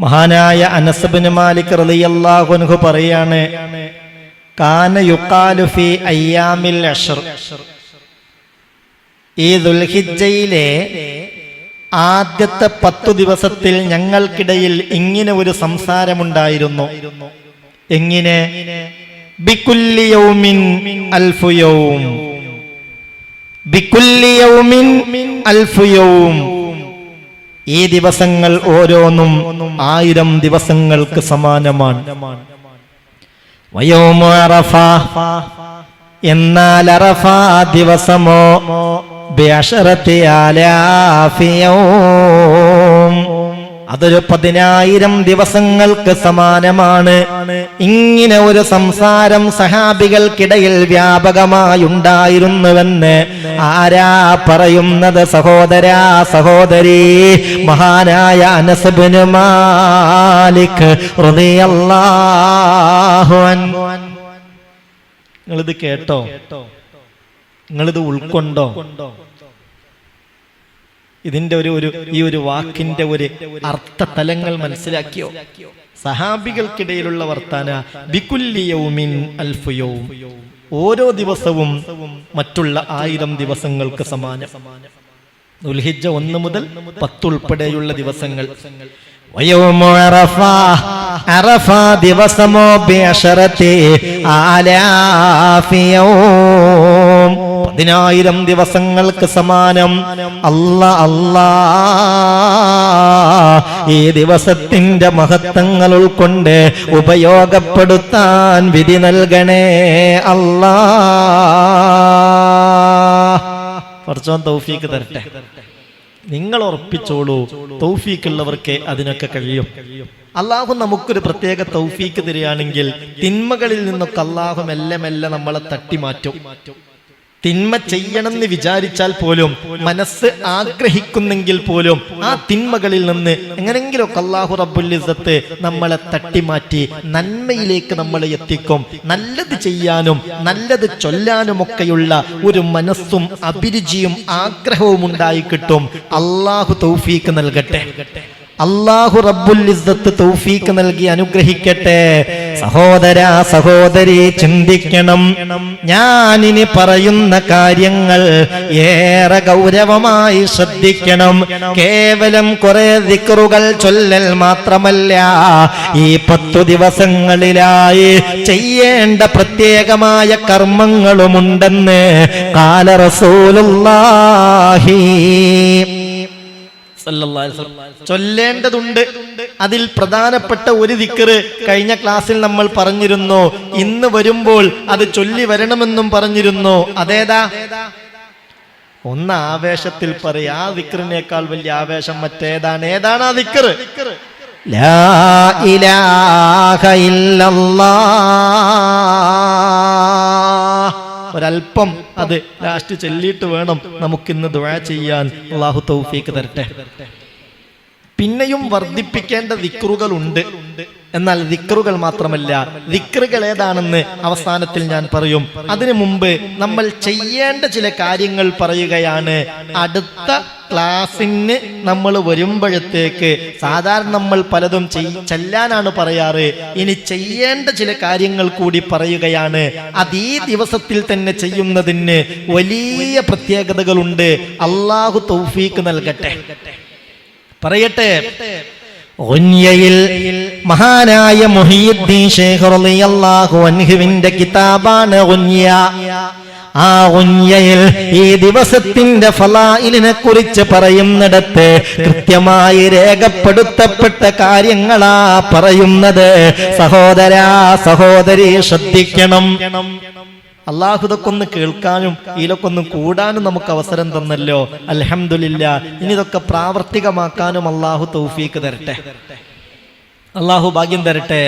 മഹാനായ അനസബിന് മാലിക് റളിയല്ലാഹു പറയാണ് കാന യുക്കാലു ഫി അയ്യാമിൽ അഷ്ർ. ഈ ദുൽഹിജയിലെ ആദ്യത്തെ പത്തു ദിവസത്തിൽ ഞങ്ങൾക്കിടയിൽ ഇങ്ങനെ ഒരു സംസാരമുണ്ടായിരുന്നു. എങ്ങനെ? ബിക്കുല്ലി യൗമിൻ അൽഫു യൗം. ഈ ദിവസങ്ങൾ ഓരോന്നും ആയിരം ദിവസങ്ങൾക്ക് സമാനമാണ് വയോമറഫ എന്നാൽ അറഫ ദിവസമോ ബിഅശറത്തി. അതൊരു പതിനായിരം ദിവസങ്ങൾക്ക് സമാനമാണ്. ഇങ്ങനെ ഒരു സംസാരം സഹാബികൾക്കിടയിൽ വ്യാപകമായി ഉണ്ടായിരുന്നുവെന്ന് ആരാ പറയുന്നത്? സഹോദരാ സഹോദരി മഹാനായ അനസബിന് മാലിക് നിങ്ങളിത് കേട്ടോ? നിങ്ങളിത് ഉൾക്കൊണ്ടോ? ഇതിന്റെ ഒരു ഒരു ഈ ഒരു വാക്കിന്റെ ഒരു അർത്ഥ തലങ്ങൾ മനസ്സിലാക്കിയോ? സഹാബികൾക്കിടയിലുള്ള വർത്താന ബിക്കുല്ലി അൽഫുയവും ഓരോ ദിവസവും മറ്റുള്ള ആയിരം ദിവസങ്ങൾക്ക് സമാനം. ദുൽഹിജ്ജ ഒന്ന് മുതൽ പത്തുൾപ്പെടെയുള്ള ദിവസങ്ങൾ. ദിവസമോ ആലാഫിയോ. പതിനായിരം ദിവസങ്ങൾക്ക് സമാനം. അല്ല അല്ലാ. ഈ ദിവസത്തിന്റെ മഹത്വങ്ങൾ ഉൾക്കൊണ്ട് ഉപയോഗപ്പെടുത്താൻ വിധി നൽകണേ. അല്ലാ. തൗഫീക്ക് തരട്ടെ. നിങ്ങൾ ഉറപ്പിച്ചോളൂ തൗഫീക്കുള്ളവർക്ക് അതിനൊക്കെ കഴിയും. അള്ളാഹു നമുക്കൊരു പ്രത്യേക തൗഫീക്ക് തരികയാണെങ്കിൽ തിന്മകളിൽ നിന്നൊക്കെ അള്ളാഹു മെല്ലെ മെല്ലെ നമ്മളെ തട്ടിമാറ്റും. തിന്മ ചെയ്യണമെന്ന് വിചാരിച്ചാൽ പോലും മനസ്സ് ആഗ്രഹിക്കുന്നെങ്കിൽ പോലും ആ തിന്മകളിൽ നിന്ന് എങ്ങനെങ്കിലുമൊക്കെ അള്ളാഹു റബുല്ലിസത്ത് നമ്മളെ തട്ടിമാറ്റി നന്മയിലേക്ക് നമ്മളെ എത്തിക്കും. നല്ലത് ചെയ്യാനും നല്ലത് ചൊല്ലാനുമൊക്കെയുള്ള ഒരു മനസ്സും അഭിരുചിയും ആഗ്രഹവും ഉണ്ടായി കിട്ടും. അള്ളാഹു തൗഫീക്ക് നൽകട്ടെ. അള്ളാഹു റബ്ബുൽ ഇസ്സത്ത് തൗഫീക്ക് നൽകി അനുഗ്രഹിക്കട്ടെ. സഹോദര സഹോദരി ചിന്തിക്കണം. ഞാനിനി പറയുന്ന കാര്യങ്ങൾ ഏറെ ഗൗരവമായി ശ്രദ്ധിക്കണം. കേവലം കുറെ ദിക്റുകൾ ചൊല്ലൽ മാത്രമല്ല ഈ പത്തു ദിവസങ്ങളിലായി ചെയ്യേണ്ട പ്രത്യേകമായ കർമ്മങ്ങളുമുണ്ടെന്ന് കാല ചൊല്ലേണ്ടതുണ്ട്. അതിൽ പ്രധാനപ്പെട്ട ഒരു ദിക്കറ് കഴിഞ്ഞ ക്ലാസ്സിൽ നമ്മൾ പറഞ്ഞിരുന്നു. ഇന്ന് വരുമ്പോൾ അത് ചൊല്ലി വരണമെന്നും പറഞ്ഞിരുന്നു. അതേതാ? ഒന്ന് ആവേശത്തിൽ പറയാ. ആ ദിക്കറിനേക്കാൾ വലിയ ആവേശം മറ്റേതാണ്. ഏതാണ് ആ ദിക്കറ് ലാ ഇലാഹ ഇല്ലല്ലാഹ്. ഒരല്പം അത് ലാസ്റ്റ് ചൊല്ലിയിട്ട് വേണം നമുക്കിന്ന് ദുഴ ചെയ്യാൻ. അള്ളാഹു തൗഫീക്ക് തരട്ടെ. പിന്നെയും വർദ്ധിപ്പിക്കേണ്ട ദിക്റുകളുണ്ട്. എന്നാൽ ദിക്റുകൾ മാത്രമല്ല ദിക്റുകൾ ഏതാണെന്ന് അവസാനത്തിൽ ഞാൻ പറയും. അതിനു മുമ്പ് നമ്മൾ ചെയ്യേണ്ട ചില കാര്യങ്ങൾ പറയുകയാണ്. അടുത്ത ക്ലാസ്സിന് നമ്മൾ വരുമ്പോഴത്തേക്ക് സാധാരണ നമ്മൾ പലതും ചെല്ലാനാണ് പറയാറ്. ഇനി ചെയ്യേണ്ട ചില കാര്യങ്ങൾ കൂടി പറയുകയാണ്. അത് ഈ ദിവസത്തിൽ തന്നെ ചെയ്യുന്നതിന് വലിയ പ്രത്യേകതകളുണ്ട്. അള്ളാഹു തൗഫീക്ക് നൽകട്ടെ. പറയട്ടെ. ഒന്യയിൽ മഹാനായ മുഹിയുദ്ദീൻ ശേഖ് റളിയല്ലാഹു അൻഹുവിന്റെ കിതാബാണ് ഒന്യ ആ ഒന്യയിൽ ഈ ദിവസത്തിന്റെ ഫലായിലിനെ കുറിച്ച് പറയുന്നിടത്ത് കൃത്യമായി രേഖപ്പെടുത്തപ്പെട്ട കാര്യങ്ങളാ പറയുന്നത്. സഹോദരാ സഹോദരി ശ്രദ്ധിക്കണം. അള്ളാഹു ഇതൊക്കെ കേൾക്കാനും ഇതിലൊക്കെ ഒന്ന് കൂടാനും നമുക്ക് അവസരം തന്നല്ലോ. അലഹമില്ല ഇനി ഇതൊക്കെ പ്രാവർത്തികമാക്കാനും അള്ളാഹു തൗഫീക്ക് തരട്ടെ. അള്ളാഹു ഭാഗ്യം തരട്ടെ.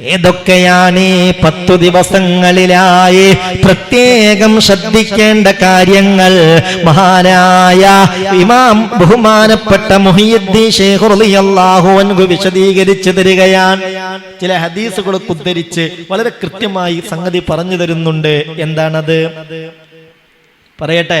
ഏതൊക്കെയാണ് പത്തു ദിവസങ്ങളിലായി പ്രത്യേകം ശ്രദ്ധിക്കേണ്ട കാര്യങ്ങൾ? മഹാനായ ഇമാം ബഹുമാനപ്പെട്ട അൻഹു വിശദീകരിച്ചു തരികയാണ്. ചില ഹദീസുകളൊക്കെ ഉദ്ധരിച്ച് വളരെ കൃത്യമായി സംഗതി പറഞ്ഞു തരുന്നുണ്ട്. എന്താണത്? പറയട്ടെ.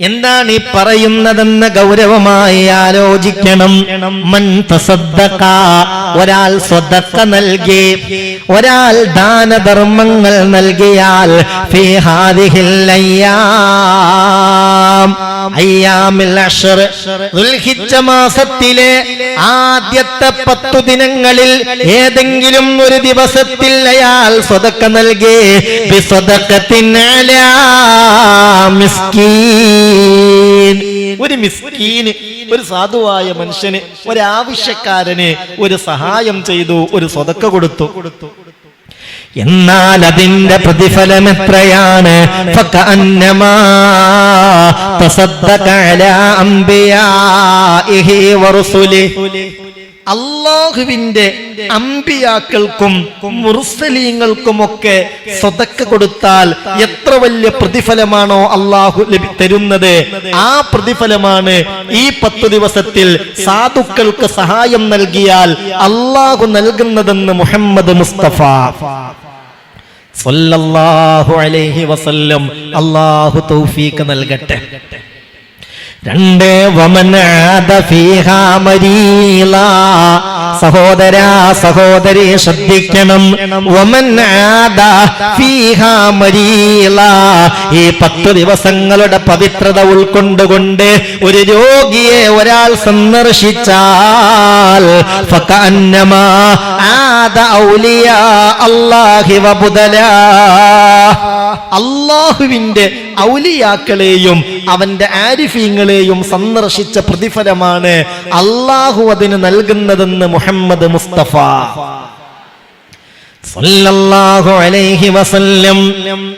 എന്താണ് ഈ പറയുന്നതെന്ന് ഗൗരവമായി ആലോചിക്കണം. മൻ തസദ്ദഖ ഒരാൾ സ്വതക്ക നൽകി ഒരാൾ ദാനധർമ്മങ്ങൾ നൽകിയാൽ ഫീ ദുൽഹിജ്ജ മാസത്തിലെ ആദ്യത്തെ പത്തു ദിനങ്ങളിൽ ഏതെങ്കിലും ഒരു ദിവസത്തിൽ അയാൾ സ്വതക്ക നൽകി ഒരു മിസ്കീന് ഒരു സാധുവായ മനുഷ്യന് ഒരാവശ്യക്കാരന് ഒരു സഹായം ചെയ്തു ഒരു സ്വതക്ക കൊടുത്തു കൊടുത്തു. എന്നാൽ അതിന്റെ പ്രതിഫലം എത്രയാണ്? അള്ളാഹുവിന്റെ അമ്പിയാക്കൾക്കും മുർസലീങ്ങൾക്കുമൊക്കെ സ്വതക്ക കൊടുത്താൽ എത്ര വലിയ പ്രതിഫലമാണോ അള്ളാഹു തരുന്നത്? ആ പ്രതിഫലമാണ് ഈ പത്തു ദിവസത്തിൽ സാധുക്കൾക്ക് സഹായം നൽകിയാൽ അള്ളാഹു നൽകുന്നതെന്ന് മുഹമ്മദ് മുസ്തഫ. സല്ലല്ലാഹു അലൈഹി വസല്ലം. അള്ളാഹു തൗഫീക്ക് നൽകട്ടെ. രണ്ട് വമനാദ ഫീഹാ മരീള സഹോദര സഹോദരി ശ്രദ്ധിക്കണം. ഈ പത്തു ദിവസങ്ങളുടെ പവിത്രത ഉൾക്കൊണ്ടുകൊണ്ട് ഒരു രോഗിയെ ഒരാൾ സന്ദർശിച്ചാൽ അള്ളാഹുവിന്റെ ഔലിയാക്കളെയും അവന്റെ ആരിഫീങ്ങളെയും സന്ദർശിച്ച പ്രതിഫലമാണ് അള്ളാഹു അതിന് നൽകുന്നതെന്ന് മുഹമ്മദ് മുസ്തഫ.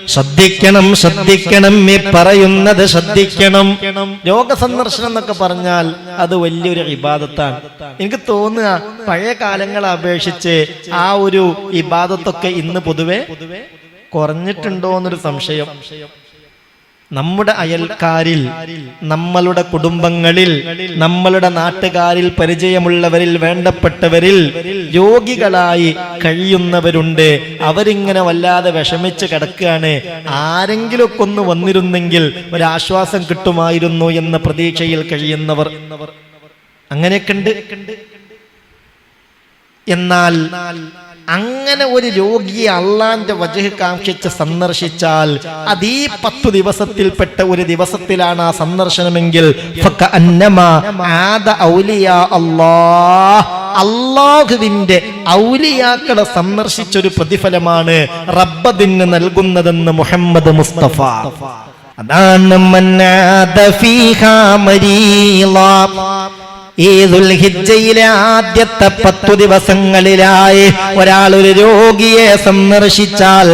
ശ്രദ്ധിക്കണം ശ്രദ്ധിക്കണം ഈ പറയുന്നത് ശ്രദ്ധിക്കണം. രോഗസന്ദർശനം എന്നൊക്കെ പറഞ്ഞാൽ അത് വലിയൊരു ഇബാദത്താണ്. എനിക്ക് തോന്നുക പഴയ കാലങ്ങളെ അപേക്ഷിച്ച് ആ ഒരു ഇബാദത്തൊക്കെ ഇന്ന് പൊതുവെ കുറഞ്ഞിട്ടുണ്ടോ എന്നൊരു സംശയം. നമ്മുടെ അയൽക്കാരിൽ നമ്മളുടെ കുടുംബങ്ങളിൽ നമ്മളുടെ നാട്ടുകാരിൽ പരിചയമുള്ളവരിൽ വേണ്ടപ്പെട്ടവരിൽ രോഗികളായി കഴിയുന്നവരുണ്ട്. അവരിങ്ങനെ വല്ലാതെ വിഷമിച്ച് കിടക്കുകയാണ്. ആരെങ്കിലുമൊക്കെ ഒന്ന് വന്നിരുന്നെങ്കിൽ ഒരാശ്വാസം കിട്ടുമായിരുന്നു എന്ന പ്രതീക്ഷയിൽ കഴിയുന്നവർ. അങ്ങനെയൊക്കെ ഉണ്ട് എന്നാൽ അങ്ങനെ ഒരു രോഗിയെ അള്ളാന്റെ വജഹ് കാക്ഷിച്ച് സന്ദർശിച്ചാൽ അത് ഈ പത്തു ദിവസത്തിൽപ്പെട്ട ഒരു ദിവസത്തിലാണ് ആ സന്ദർശനമെങ്കിൽ അള്ളാഹുവിന്റെ ഔലിയാക്കളെ സന്ദർശിച്ചൊരു പ്രതിഫലമാണ് റബ്ബദിന് നൽകുന്നതെന്ന് മുഹമ്മദ് മുസ്തഫ. അതാണ് ഈ ദുൽഹിജ്ജയിലെ ആദ്യത്തെ പത്തു ദിവസങ്ങളിലായി ഒരാൾ ഒരു രോഗിയെ സന്ദർശിച്ചാൽ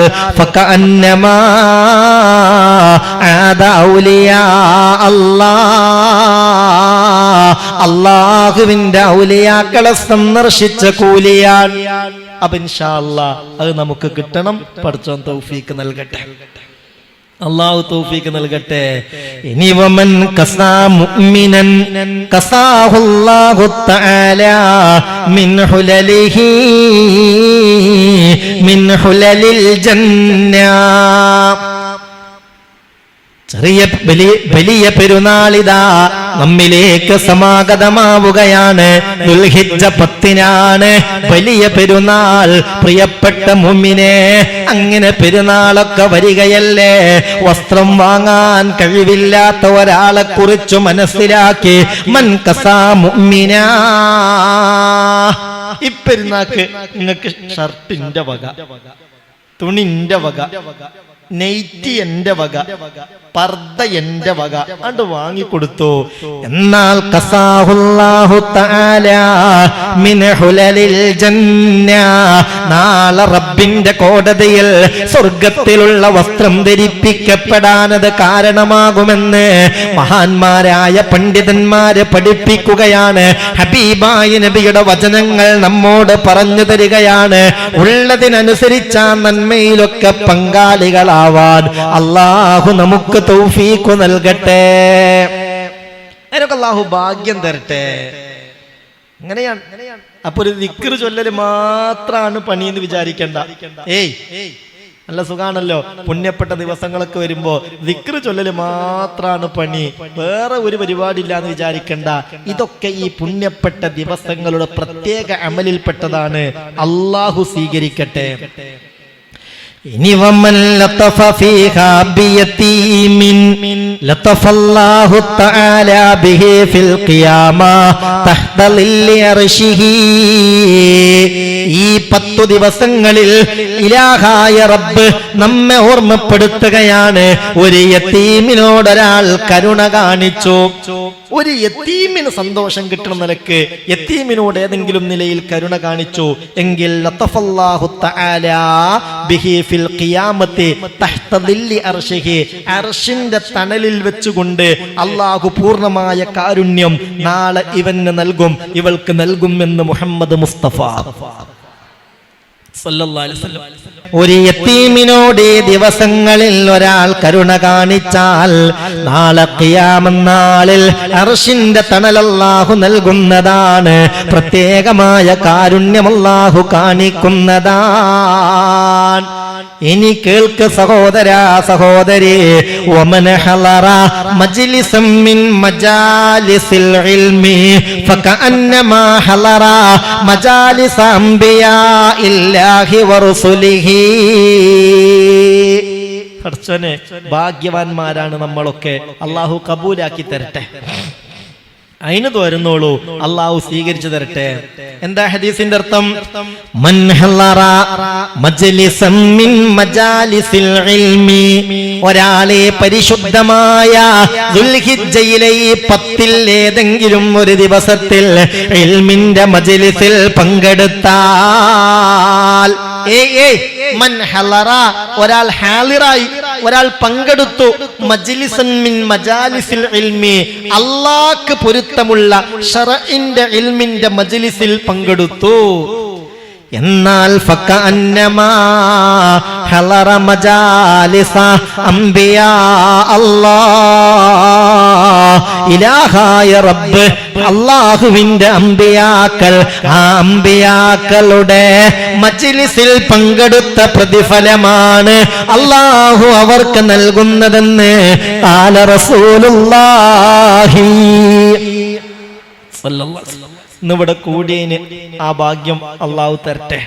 അള്ളാഹുവിന്റെ ഔലിയാക്കളെ സന്ദർശിച്ച അല്ലാ അത് നമുക്ക് കിട്ടണം പഠിച്ചോൻ തൗഫീക്ക് നൽകട്ടെ. അള്ളാഹു തൗഫീക്ക് നൽകട്ടെ. ഇനി വമൻ കസാ മുഅ്മിനൻ കസാഹുല്ലാഹു തആല മിൻ ഹുലലിഹി മിൻ ഹുലലിൽ ജന്ന. ചെറിയ വലിയ വലിയ പെരുന്നാളിതാ നമ്മിലേക്ക് സമാഗതമാവുകയാണ്. ദുൽഹിജ്ജ പത്തിനാണ് വലിയ പെരുന്നാൾ. പ്രിയപ്പെട്ട മുമ്മിനെ അങ്ങനെ പെരുന്നാളൊക്കെ വരികയല്ലേ? വസ്ത്രം വാങ്ങാൻ കഴിവില്ലാത്ത ഒരാളെ കുറിച്ച് മനസ്സിലാക്കി മൻകസാ മുമ്മിന. ഇപ്പെരുന്നാക്ക് നിങ്ങൾക്ക് ഷർട്ടിന്റെ വക തുണിന്റെ വക നെയ്റ്റി എന്റെ വക പർദ്ദ എന്റെ വക അത് വാങ്ങിക്കൊടുത്തു. എന്നാൽ കസാഹുല്ലാഹു തആല മിൻ ഹുലലിൽ ജന്ന നാളെ റബ്ബിന്റെ കോടതിയിൽ സ്വർഗത്തിലുള്ള വസ്ത്രം ധരിപ്പിക്കപ്പെടാനത് കാരണമാകുമെന്ന് മഹാന്മാരായ പണ്ഡിതന്മാര് പഠിപ്പിക്കുകയാണ്. ഹബീബായ നബിയുടെ വചനങ്ങൾ നമ്മോട് പറഞ്ഞു തരികയാണ്. ഉള്ളതിനനുസരിച്ച് ആ നന്മയിലൊക്കെ പങ്കാളികളാവാൻ അള്ളാഹു നമുക്ക് തൗഫീഖു നൽകട്ടെ. അള്ളാഹു ഭാഗ്യം തരട്ടെ. അങ്ങനെയാണ്. അപ്പൊ ഒരു ദിക്റ് ചൊല്ലല് മാത്രാണ് പണി എന്ന് വിചാരിക്കണ്ട. ഏയ്. നല്ല സുഖാണല്ലോ. പുണ്യപ്പെട്ട ദിവസങ്ങളൊക്കെ വരുമ്പോ ദിക്റ് ചൊല്ലല് മാത്രാണ് പണി. വേറെ ഒരു പരിപാടി ഇല്ല എന്ന് വിചാരിക്കണ്ട. ഇതൊക്കെ ഈ പുണ്യപ്പെട്ട ദിവസങ്ങളുടെ പ്രത്യേക അമലിൽപ്പെട്ടതാണ്. അള്ളാഹു സ്വീകരിക്കട്ടെ. ലത്തഫ ഫീഹാ തആല ഫിൽ ഖിയാമ അർശിഹി. ഈ പത്തു ദിവസങ്ങളിൽ ഇലാഹായ റബ്ബ് നമ്മെ ഓർമ്മപ്പെടുത്തുകയാണ്. ഒരു യത്തീമിനോടൊരാൾ കരുണ കാണിച്ചു. ഒരു യത്തീമിന് സന്തോഷം കിട്ടുന്ന നിലയ്ക്ക് യത്തീമിനോട് ഏതെങ്കിലും നിലയിൽ കരുണ കാണിച്ചു എങ്കിൽ അർഷിന്റെ തണലിൽ വെച്ചുകൊണ്ട് അള്ളാഹു പൂർണമായ കാരുണ്യം നാളെ ഇവന് നൽകും ഇവൾക്ക് നൽകും എന്ന് മുഹമ്മദ് മുസ്തഫ. ഒരു യത്തീമിനോട് ദിവസങ്ങളിൽ ഒരാൾ കരുണ കാണിച്ചാൽ നാളെ കിയാമെന്നാളിൽ അർഷിന്റെ തണലല്ലാഹു നൽകുന്നതാണ്. പ്രത്യേകമായ കാരുണ്യമല്ലാഹു കാണിക്കുന്നതാണ്. ഇനി കേൾക്ക് സഹോദര സഹോദരി ഹലറ മിൻ മജാലിസിൽ ഇൽമി ഹലറ പഠിച്ചോനെ ഭാഗ്യവാന്മാരാണ് നമ്മളൊക്കെ. അള്ളാഹു കബൂലാക്കി തരട്ടെ. അതിന് തോരുന്നോളൂ അള്ളാഹു സ്വീകരിച്ചു തരട്ടെ. എന്താ ഹദീസിന്റെ അർത്ഥം? ഒരാളെ പരിശുദ്ധമായ ഈ പത്തിൽ ഏതെങ്കിലും ഒരു ദിവസത്തിൽ ഇൽമിന്റെ മജ്ലിസിൽ പങ്കെടുത്താൽ. മൻ ഒരാൾ ഹാലിറായി ഒരാൾ പങ്കെടുത്തു. മിൻ മജാലിസിൽ ഇൽമി. അള്ളാഹ്ക്ക് പൊരുത്തമുള്ള ഷറഇന്റെ ഇൽമിന്റെ മജ്ലിസിൽ പങ്കെടുത്തു. എന്നാൽ ഫക്കഅന്നമാ ഇലാഹായ റബ്ബ് അള്ളാഹുവിന്റെ അമ്പിയാക്കൾ ആ അമ്പിയാക്കളുടെ മജിലിസിൽ പങ്കെടുത്ത പ്രതിഫലമാണ് അള്ളാഹു അവർക്ക് നൽകുന്നതെന്ന് കാല റസൂലുള്ളാഹി. ഇന്നിവിടെ കൂടിയതിന് ആ ഭാഗ്യം അള്ളാഹു തരട്ടെ.